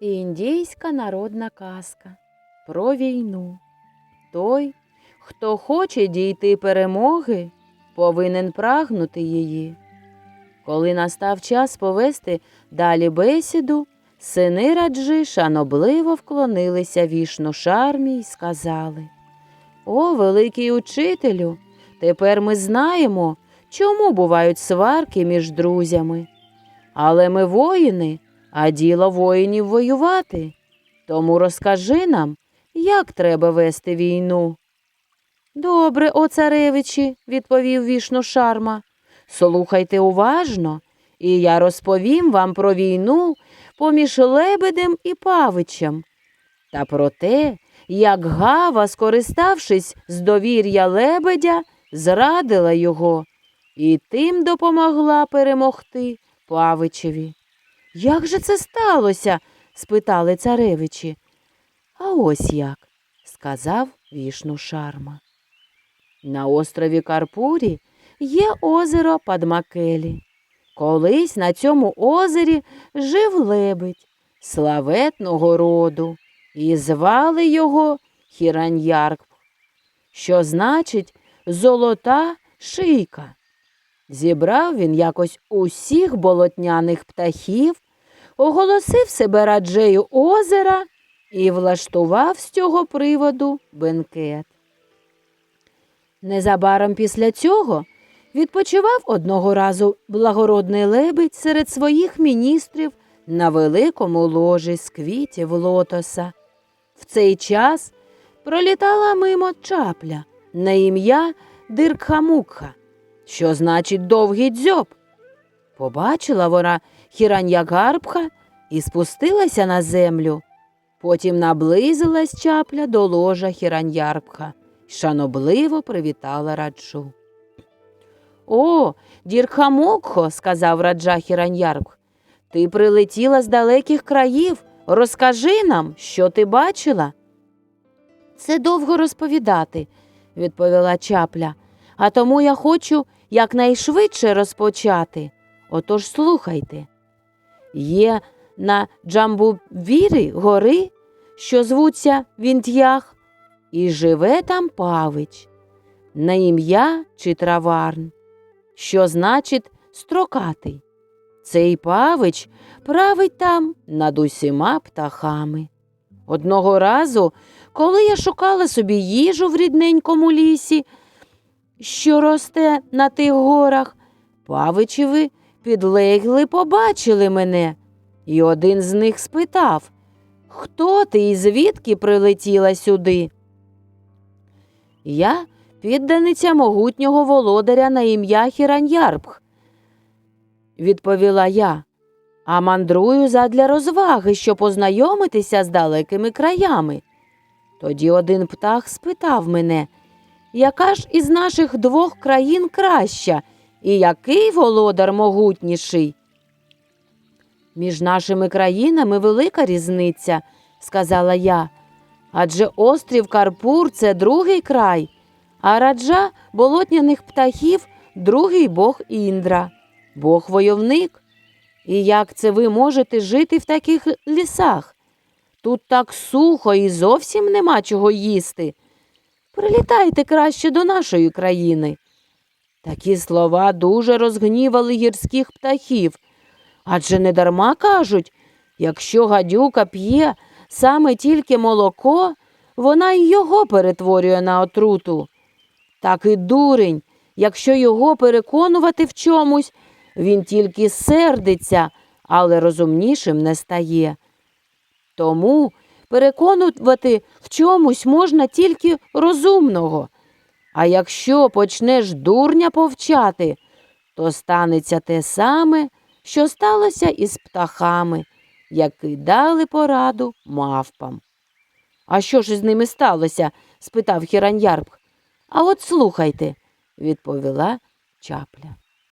Індійська народна казка про війну. Той, хто хоче дійти перемоги, повинен прагнути її. Коли настав час повести далі бесіду, сини раджи шанобливо вклонилися вішну шармі й сказали О, великий учителю, тепер ми знаємо, чому бувають сварки між друзями. Але ми воїни, а діло воїнів воювати. Тому розкажи нам, як треба вести війну. Добре, о царевичі, відповів вішну шарма. Слухайте уважно, і я розповім вам про війну поміж лебедем і павичем, та про те, як гава, скориставшись з довір'я лебедя, зрадила його і тим допомогла перемогти павичеві. Як же це сталося? спитали царевичі. А ось як, сказав вішну шарма. На острові Карпурі є озеро Падмакелі. Колись на цьому озері жив лебедь славетного роду, і звали його Хіранярк, що значить золота шийка. Зібрав він якось усіх болотняних птахів, оголосив себе раджею озера і влаштував з цього приводу бенкет. Незабаром після цього відпочивав одного разу благородний лебедь серед своїх міністрів на великому ложі з квітів лотоса. В цей час пролітала мимо чапля на ім'я Диркхамукха, що значить довгий дзьоб. Побачила вона Хіраньягарбха і спустилася на землю. Потім наблизилась чапля до ложа Хіраньярбха й шанобливо привітала раджу. О, Дірхамокхо, сказав раджа Хіраньярбх, ти прилетіла з далеких країв. Розкажи нам, що ти бачила. Це довго розповідати, відповіла чапля, а тому я хочу якнайшвидше розпочати. Отож слухайте. Є на Джамбувірі гори, що звуться Вінт'ях, і живе там павич, на ім'я Читраварн, що значить строкатий. Цей павич править там над усіма птахами. Одного разу, коли я шукала собі їжу в рідненькому лісі, що росте на тих горах, павичеви підлегли побачили мене, і один з них спитав Хто ти і звідки прилетіла сюди? Я підданиця могутнього володаря на ім'я Хіраньярбх, відповіла я, а мандрую задля розваги, щоб познайомитися з далекими краями. Тоді один птах спитав мене, яка ж із наших двох країн краща, і який володар могутніший? Між нашими країнами велика різниця, сказала я. Адже острів Карпур це другий край, а раджа болотняних птахів другий бог Індра, бог войовник. І як це ви можете жити в таких лісах? Тут так сухо і зовсім нема чого їсти. Прилітайте краще до нашої країни. Такі слова дуже розгнівали гірських птахів. Адже недарма кажуть, якщо гадюка п'є саме тільки молоко, вона й його перетворює на отруту. Так і дурень, якщо його переконувати в чомусь, він тільки сердиться, але розумнішим не стає. Тому переконувати в чомусь можна тільки розумного. А якщо почнеш дурня повчати, то станеться те саме, що сталося із птахами, які дали пораду мавпам. А що ж із ними сталося? спитав Хіраньярбх. А от слухайте, відповіла чапля.